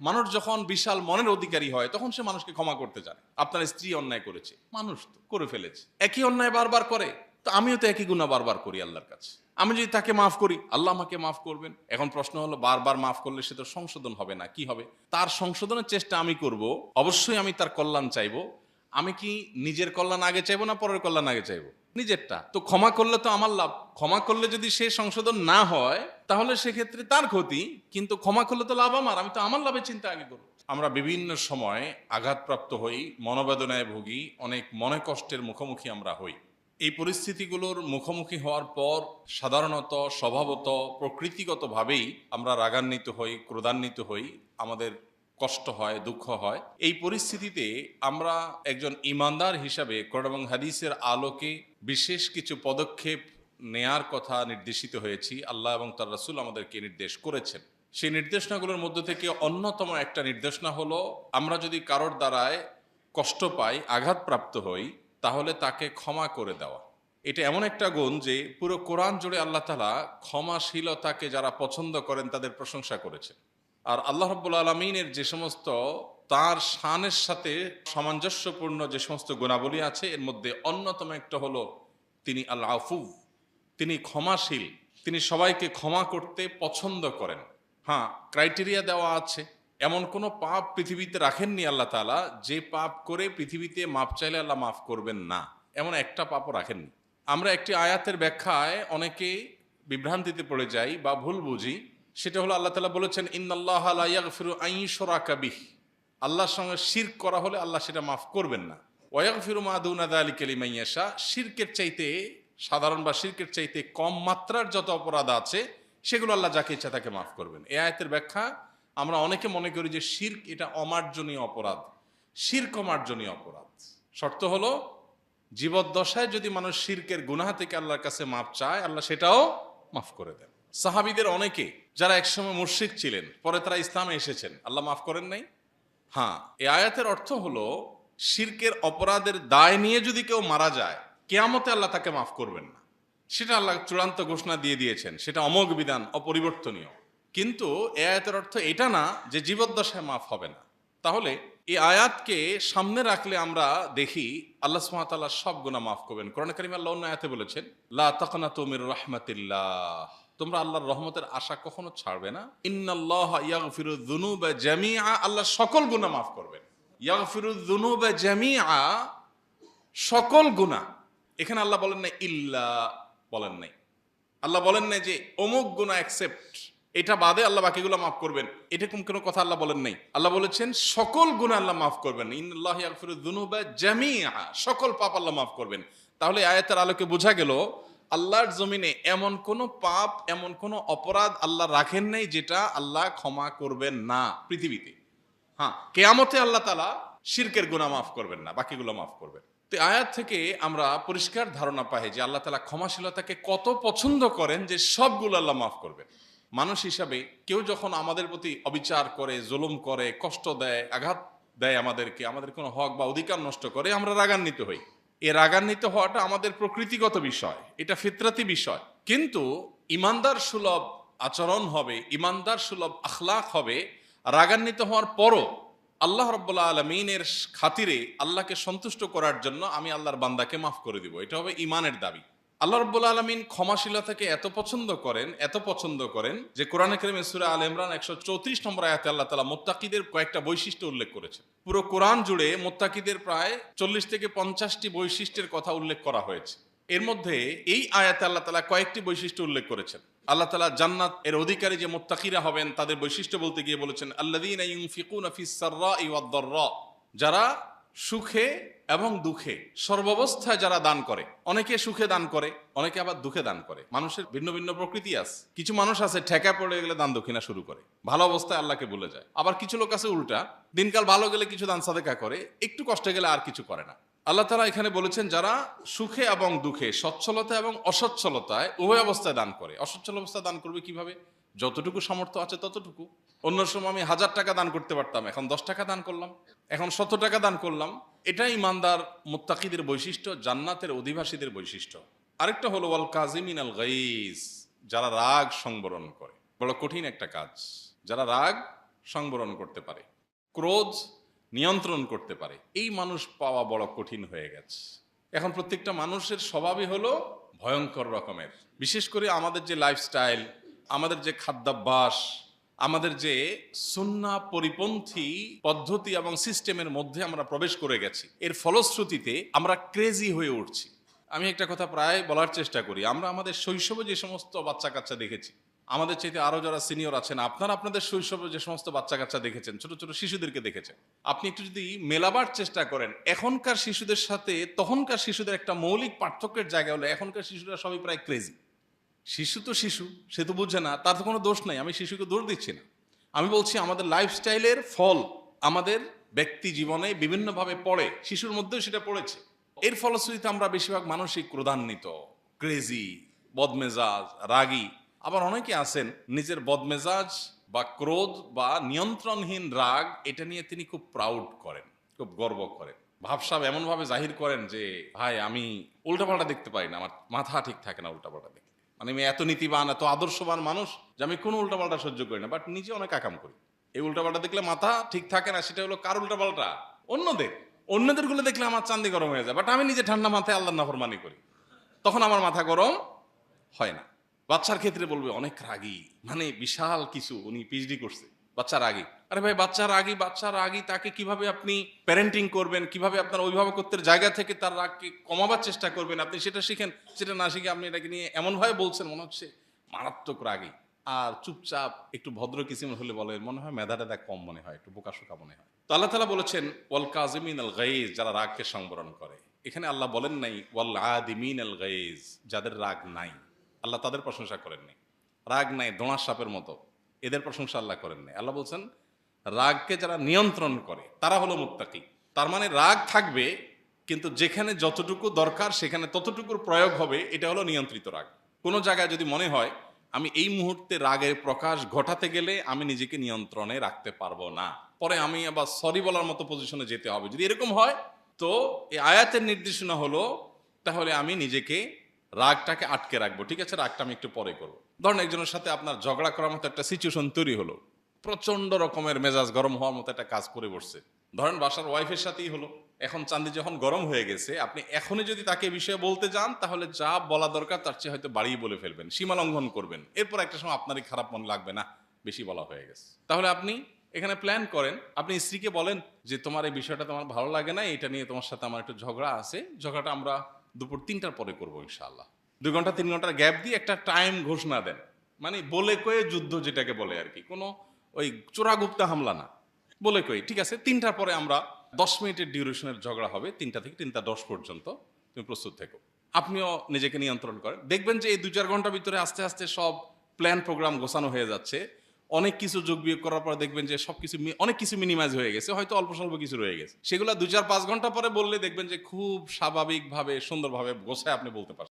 মানুষ যখন বিশাল মনের অধিকারী হয়, তখন সে মানুষকে ক্ষমা করতে জানে। আপনার স্ত্রী অন্যায় করেছে, মানুষ তো করে ফেলেছে। একই অন্যায় বারবার করে, তো আমিও তো একই গুণা বারবার করি আল্লাহর কাছে। আমি যদি তাকে মাফ করি, আল্লাহ আমাকে মাফ করবেন। এখন প্রশ্ন হলো, বারবার মাফ করলে সে তো সংশোধন হবে না, কি হবে? তার সংশোধনের চেষ্টা আমি করব, অবশ্যই আমি তার কল্যাণ চাইব। আমি কি নিজের কল্যাণ আগে চাইব না পরের কল্যাণ আগে চাইব? নিজেরটা। তো ক্ষমা করলে তো আমার লাভ। ক্ষমা করলে যদি সে সংশোধন না হয়, তাহলে সেক্ষেত্রে তার ক্ষতি, কিন্তু ক্ষমা করলে তো লাভ আমার। আমি তো আমার লাভের চিন্তা আগে করব। আমরা বিভিন্ন সময় আঘাতপ্রাপ্ত হই, মনোবেদনায় ভুগি, অনেক মনে কষ্টের মুখোমুখি আমরা হই। এই পরিস্থিতিগুলোর মুখোমুখি হওয়ার পর সাধারণত, স্বভাবত, প্রকৃতিগতভাবেই আমরা রাগান্বিত হই, ক্রোধান্বিত হই। আমাদের কষ্ট হয়, দুঃখ হয়। এই পরিস্থিতিতে আমরা একজন ইমানদার হিসাবে কোরআন এবং হাদিসের আলোকে বিশেষ কিছু পদক্ষেপ নেয়ার কথা নির্দেশিত হয়েছি। আল্লাহ এবং তার রাসূল আমাদেরকে নির্দেশ করেছেন। সেই নির্দেশনাগুলোর মধ্য থেকে অন্যতম একটা নির্দেশনা হলো, আমরা যদি কারোর দ্বারায় কষ্ট পাই, আঘাতপ্রাপ্ত হই, তাহলে তাকে ক্ষমা করে দেওয়া। এটা এমন একটা গুণ যে পুরো কোরআন জুড়ে আল্লাহ তালা ক্ষমাশীলতাকে যারা পছন্দ করেন তাদের প্রশংসা করেছেন। আর আল্লাহ রব্বুল আলমিনের যে সমস্ত তার শানের সাথে সামঞ্জস্যপূর্ণ যে সমস্ত গুণাবলী আছে, এর মধ্যে অন্যতম একটা হলো তিনি আল্লাহ আফু তিনি ক্ষমাশীল, তিনি সবাইকে ক্ষমা করতে পছন্দ করেন। হ্যাঁ ক্রাইটেরিয়া দেওয়া আছে। এমন কোনো পাপ পৃথিবীতে রাখেননি আল্লাহ তালা যে পাপ করে পৃথিবীতে মাপ চাইলে আল্লাহ মাফ করবেন না। এমন একটা পাপও রাখেননি। আমরা একটি আয়াতের ব্যাখ্যায় অনেকে বিভ্রান্তিতে পড়ে যাই বা ভুল বুঝি। সেটা হলো আল্লাহ তালা বলেছেন ইন্নআল্লাহ ফিরু আইসরা কাবিহ আল্লাহর সঙ্গে শির করা হলে আল্লাহ সেটা মাফ করবেন না। ওয়াক ফিরু মাদুনাদা আলী কালিমাইয়াশা শিরকের চাইতে সাধারণ বা শিরকের চাইতে কম মাত্রার যত অপরাধ আছে, সেগুলো আল্লাহ যাকে ইচ্ছা তাকে মাফ করবেন। এ আয়তের ব্যাখ্যা আমরা অনেকে মনে করি যে শির্ক এটা অমার্জনীয় অপরাধ। শির্ক অমার্জনীয় অপরাধ। শর্ত হলো, জীবদ্দশায় যদি মানুষ শির্কের গুনাহা থেকে আল্লাহর কাছে মাপ চায়, আল্লাহ সেটাও মাফ করে দেন। সাহাবিদের অনেকে যারা একসময় মুর্শিক ছিলেন, পরে তারা ইসলামে এসেছেন। আল্লাহ মাফ করেন নাই? হ্যাঁ এ আয়াতের অর্থ হলো, শির্কের অপরাধের দায় নিয়ে যদি কেউ মারা যায়, কেয়ামতে আল্লাহ তাকে মাফ করবেন না। সেটা আল্লাহ চূড়ান্ত ঘোষণা দিয়ে দিয়েছেন, সেটা অমোঘ বিধান, অপরিবর্তনীয়। কিন্তু এ আয়াতের অর্থ এটা না যে জীবদ্দশায় মাফ হবে না। তাহলে এই আয়াতকে সামনে রাখলে আমরা দেখি, আল্লাহ সুমাতাল্লাহ সব গুণা মাফ করবেন। কোরআন করিম আল্লাহ অন্য আয়াতে বলেছেন, লা তাকনা তুমির রহমাতিল্লাহ। তোমরা আল্লাহর রহমতের আশা কখনো ছাড়বে না। ইন্নাল্লাহ ইয়াগফিরু যুনুবা জামিআ, আল্লাহ সকল গুনাহ মাফ করবেন। ইয়াগফিরু যুনুবা জামিআ, সকল গুনাহ। এখানে আল্লাহ বলেন না ইল্লা বলেন নাই। আল্লাহ বলেন নাই যে, অমুক গুণা অ্যাকসেপ্ট এটা বাদে আল্লাহ বাকিগুলো মাফ করবেন। এরকম কোনো কথা আল্লাহ বলেন নাই। আল্লাহ বলেছেন, সকল গুণ আল্লাহ মাফ করবেন। ইন্নাল্লাহ ইয়াগফিরু যুনুবা জামিআ, সকল পাপ আল্লাহ মাফ করবেন। তাহলে আয়াতের আলোকে বোঝা গেল আল্লাহর জমিনে এমন কোন পাপ, এমন কোন অপরাধ আল্লাহ রাখেন নাই যেটা আল্লাহ ক্ষমা করবেন না পৃথিবীতে। হ্যাঁ কেয়ামতে আল্লাহ তালা শিরকের গুণা মাফ করবেন না, বাকিগুলো মাফ করবেন। তো আয়াত থেকে আমরা পরিষ্কার ধারণা পাই যে আল্লাহ তালা ক্ষমাশীলতাকে কত পছন্দ করেন যে সবগুলো আল্লাহ মাফ করবেন। মানুষ হিসাবে কেউ যখন আমাদের প্রতি অবিচার করে, জুলুম করে, কষ্ট দেয়, আঘাত দেয় আমাদেরকে, আমাদের কোনো হক বা অধিকার নষ্ট করে আমরা রাগান্বিত হই। এ রাগান্বিত হওয়াটা আমাদের প্রকৃতিগত বিষয়, এটা ফিতরাতি বিষয়। কিন্তু ইমানদার সুলভ আচরণ হবে, ইমানদার সুলভ আখলাখ হবে, রাগান্বিত হওয়ার পরও আল্লাহ রব্বুল্লা আলমিনের খাতিরে আল্লাহকে সন্তুষ্ট করার জন্য আমি আল্লাহর বান্দাকে মাফ করে দিব। এটা হবে ইমানের দাবি। আল্লাহ রব্বুল আলমিন ক্ষমাশীলতাকে এত পছন্দ করেন, এত পছন্দ করেন যে কোরআন করিম সুরা আল ইমরান একশো চৌত্রিশ নম্বর আয়াতে আল্লাহ তালা মোত্তাকিদের কয়েকটা বৈশিষ্ট্য উল্লেখ করেছে পুরো কোরআন জুড়ে মোত্তাকিদের প্রায় চল্লিশ থেকে পঞ্চাশটি বৈশিষ্ট্যের কথা উল্লেখ করা হয়েছে। এর মধ্যে এই আয়াতে আল্লাহ তালা কয়েকটি বৈশিষ্ট্য উল্লেখ করেছেন। আল্লাহ তালা জান্নাত এর অধিকারী যে মোত্তাকিরা হবেন, তাদের বৈশিষ্ট্য বলতে গিয়ে বলেছেন আল্লাহ যারা সুখে এবং দুঃখে সর্বাবস্থায় যারা দান করে, অনেকে সুখে দান করে, অনেকে আবার দুঃখে দান করে। মানুষের ভিন্ন ভিন্ন প্রকৃতি আছে। কিছু মানুষ আছে, ঠেকা পড়ে গেলে দান দক্ষিণা শুরু করে। ভালো অবস্থায় আল্লাহকে বলে যায়। আবার কিছু লোক আছে উল্টা, দিনকাল ভালো গেলে কিছু দান সাদেকা করে, একটু কষ্টে গেলে আর কিছু করে না। আল্লাহ তালা এখানে বলেছেন, যারা সুখে এবং দুঃখে, সচ্ছলতা এবং অসচ্ছলতায় উভয় অবস্থায় দান করে। অসচ্ছল অবস্থায় দান করবে কীভাবে? যতটুকু সামর্থ্য আছে ততটুকু। অন্য সময় আমি হাজার টাকা দান করতে পারতাম, এখন দশ টাকা দান করলাম, এখন শত টাকা দান করলাম। এটাই ইমানদার মুত্তাকিদের বৈশিষ্ট্য, জান্নাতের অধিবাসীদের বৈশিষ্ট্য। আরেকটা হলো, ওয়াল কাজিমিন আল গাইজ, যারা রাগ সংবরণ করে। বড় কঠিন একটা কাজ, যারা রাগ সংবরণ করতে পারে, ক্রোধ নিয়ন্ত্রণ করতে পারে, এই মানুষ পাওয়া বড় কঠিন হয়ে গেছে। এখন প্রত্যেকটা মানুষের স্বভাবই হলো ভয়ঙ্কর রকমের। বিশেষ করে আমাদের যে লাইফস্টাইল আমাদের যে খাদ্যাভ্যাস আমাদের যে সুন্না পরিপন্থী পদ্ধতি এবং সিস্টেমের মধ্যে আমরা প্রবেশ করে গেছি, এর ফলশ্রুতিতে আমরা ক্রেজি হয়ে উঠছি। আমি একটা কথা প্রায় বলার চেষ্টা করি, আমরা আমাদের শৈশবে যে সমস্ত বাচ্চা কাচ্চা দেখেছি, আমাদের চাইতে আরও যারা সিনিয়র আছেন, আপনারা আপনাদের শৈশবে যে সমস্ত বাচ্চা কাচ্চা দেখেছেন, ছোট ছোট শিশুদেরকে দেখেছেন, আপনি একটু যদি মেলাবার চেষ্টা করেন, এখনকার শিশুদের সাথে তখনকার শিশুদের একটা মৌলিক পার্থক্যের জায়গা হলো, এখনকার শিশুরা সবই প্রায় ক্রেজি শিশু তো শিশু, সে তো বুঝছে না, তার তো কোনো দোষ নাই, আমি শিশুকে দোষ দিচ্ছি না। আমি বলছি আমাদের লাইফস্টাইলের ফল আমাদের ব্যক্তি জীবনে বিভিন্নভাবে পড়ে, শিশুর মধ্যেও সেটা পড়েছে। এর ফলশ্রুতিতে আমরা বেশিরভাগ মানসিক ক্রোধান্বিত ক্রেজি বদমেজাজ, রাগী। আবার অনেকে আছেন, নিজের বদমেজাজ বা ক্রোধ বা নিয়ন্ত্রণহীন রাগ, এটা নিয়ে তিনি খুব প্রাউড করেন, খুব গর্ব করেন। ভাবসাব এমনভাবে জাহির করেন যে, ভাই, আমি উল্টাপাল্টা দেখতে পারি না, আমার মাথা ঠিক থাকে না উল্টাপাল্টা দেখতে। মানে আমি এত নীতিবান, এত আদর্শবান মানুষ যে আমি কোনো উল্টাপাল্টা সহ্য করি না বাট নিজে অনেক আকাম করি। এই উল্টাপাল্টা দেখলে মাথা ঠিক থাকে না, সেটা হলো কার উল্টাপাল্টা? অন্যদের। অন্যদেরগুলো দেখলে আমার চান্দি গরম হয়ে যায় বাট আমি নিজে ঠান্ডা মাথায় আল্লাহ নাফরমানি করি। তখন আমার মাথা গরম হয় না। বাচ্চার ক্ষেত্রে বলবে, অনেক রাগী। মানে বিশাল কিছু, উনি পিএইচডি করছে, বাচ্চা রাগী। আরে ভাই, বাচ্চার রাগী বাচ্চার রাগী তাকে কীভাবে আপনি প্যারেন্টিং করবেন, কীভাবে আপনার অভিভাবকত্বের জায়গা থেকে তার রাগকে কমাবার চেষ্টা করবেন, আপনি সেটা শিখেন, সেটা না শিখে আপনি এটাকে নিয়ে এমনভাবে বলছেন, মনে হচ্ছে মারাত্মক রাগী। আর চুপচাপ একটু ভদ্র কিসিম হলে বলে, মনে হয় মেধা টেধা কম মনে হয়, একটু বোকা শোকা মনে হয়। তো আল্লাহ তালা বলেছেন, ওয়াল কাজিমিন আল গাইজ যারা রাগকে সংবরণ করে। এখানে আল্লাহ বলেন নাই, ওয়াল আদিমিন আল গাইজ যাদের রাগ নাই। আল্লাহ তাদের প্রশংসা করেননি। রাগ নাই দোঁড়ার সাপের মতো। এদের প্রশংসা আল্লাহ করেন নাই আল্লাহ বলছেন রাগকে যারা নিয়ন্ত্রণ করে, তারা হলো মুত্তাকি। তার মানে রাগ থাকবে, কিন্তু যেখানে যতটুকু দরকার, সেখানে ততটুকুর প্রয়োগ হবে, এটা হলো নিয়ন্ত্রিত রাগ। কোনো জায়গায় যদি মনে হয়, আমি এই মুহূর্তে রাগের প্রকাশ ঘটাতে গেলে আমি নিজেকে নিয়ন্ত্রণে রাখতে পারব না। পরে আমি আবার সরি বলার মতো পজিশনে যেতে হবে। যদি এরকম হয়, তো এই আয়াতের নির্দেশনা হলো, তাহলে আমি নিজেকে রাগটাকে আটকে রাখব। ঠিক আছে, রাগটা আমি একটু পরে করব। ধরেন একজনের সাথে আপনার ঝগড়া করার মতো একটা সিচুয়েশন তৈরি হলো। প্রচণ্ড রকমের মেজাজ গরম হওয়ার মতো একটা কাজ করে বসছে। ধরেন বাসার ওয়াইফের সাথেই হলো। এখন চান্দি যখন গরম হয়ে গেছে, আপনি এখনই যদি তাকে বিষয়ে বলতে যান, তাহলে যা বলা দরকার তার চেয়ে হয়তো বাড়িয়ে বলে ফেলবেন, সীমা লঙ্ঘন করবেন। এরপর একটা সময় আপনারই খারাপ মন লাগবে না বেশি বলা হয়ে গেছে। তাহলে আপনি এখানে প্ল্যান করেন, আপনি স্ত্রীকে বলেন যে, তোমার এই বিষয়টা তোমার ভালো লাগে না, এটা নিয়ে তোমার সাথে আমার একটু ঝগড়া আছে। ঝগড়াটা আমরা দুপুর তিনটার পরে করব ইনশাআল্লাহ। দুই ঘণ্টা, তিন ঘণ্টার গ্যাপ দিয়ে একটা টাইম ঘোষণা দেন। মানে বলে কয়ে যুদ্ধ যেটাকে বলে আর কি। কোনো ওই চোরাগুপ্তা হামলা না। বলে কই, ঠিক আছে, তিনটার পরে আমরা দশ মিনিটের ডিউরেশনের ঝগড়া হবে, তিনটা থেকে তিনটা দশ পর্যন্ত তুমি প্রস্তুত থেকো। আপনিও নিজেকে নিয়ন্ত্রণ করেন। দেখবেন যে এই দু চার ঘণ্টার ভিতরে আস্তে আস্তে সব প্ল্যান প্রোগ্রাম গোছানো হয়ে যাচ্ছে। অনেক কিছু যোগ বিয়োগ করার পর দেখবেন যে সব কিছু অনেক কিছু মিনিমাইজ হয়ে গেছে, হয়তো অল্প স্বল্প কিছু রয়ে গেছে। সেগুলো দু চার পাঁচ ঘণ্টা পরে বললে দেখবেন যে খুব স্বাভাবিকভাবে, সুন্দরভাবে গোছায় আপনি বলতে পারছেন।